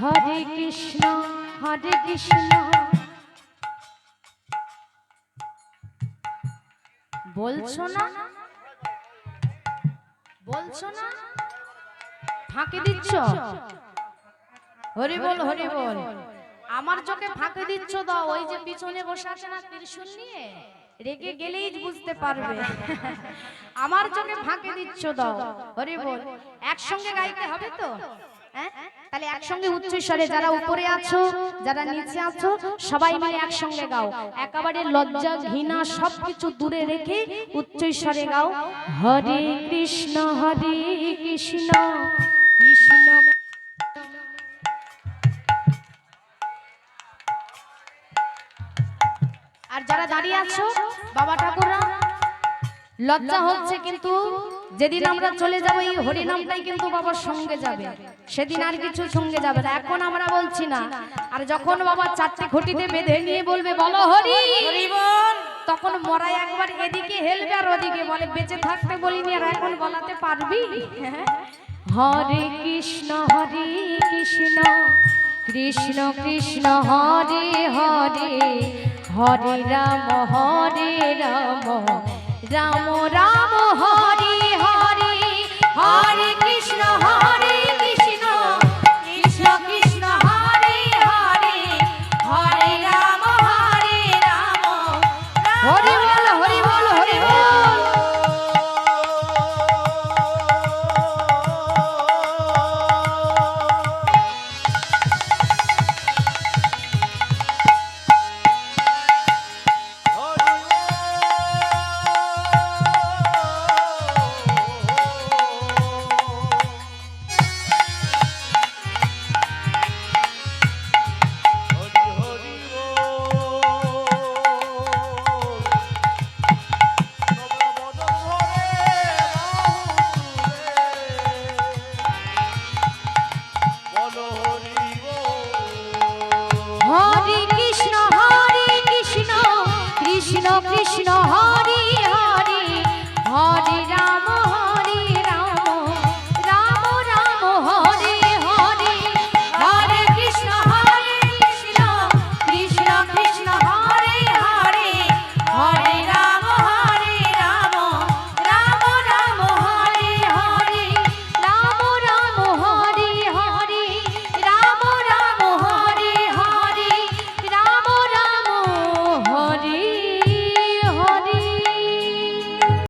হরে কৃষ্ণ বলছো না? বলছো না? ফাঁকি দিচ্ছ? হরি বল হরি বল। আমার চোখে ফাঁকি দিচ্ছ, দাও। ওই যে পিছনে বসে আছে না ত্রিশূল নিয়ে, রেগে গেলেই বুঝতে পারবে। আমার চোখে ফাঁকি দিচ্ছ, দাও। হরি বল। একসঙ্গে গাইতে হবে তো? তাহলে একসঙ্গে উচ্চ স্বরে যারা উপরে আছো যারা নিচে আছো সবাই মিলে একসঙ্গে গাও। একেবারে লজ্জা ঘৃণা সবকিছু দূরে রেখে উচ্চ স্বরে গাও। হরে কৃষ্ণ হরে কৃষ্ণ। কৃষ্ণ। আর যারা দাঁড়িয়ে আছো বাবা ঠাকুররা লজ্জা হচ্ছে কিন্তু যেদিন আমরা চলে যাব এই হরিনামটাই কিন্তু বাবার সঙ্গে যাবে। সেদিন আর কিছু সঙ্গে যাবে না। এখন আমরা বলছি না। আর যখন বাবা চারটে ঘটিতে বেঁধে নিয়ে বলবে বলো হরি! তখন মরাই একবার এদিকে হেলবে আর ওদিকে বলে বেঁচে থাকতে বলিনি আর এখন বলাতে পারবি? হরে কৃষ্ণ হরে কৃষ্ণ কৃষ্ণ কৃষ্ণ হরে হরে হরে রাম হরে রাম রাম রাম হরে হরে হরে কৃষ্ণ হরে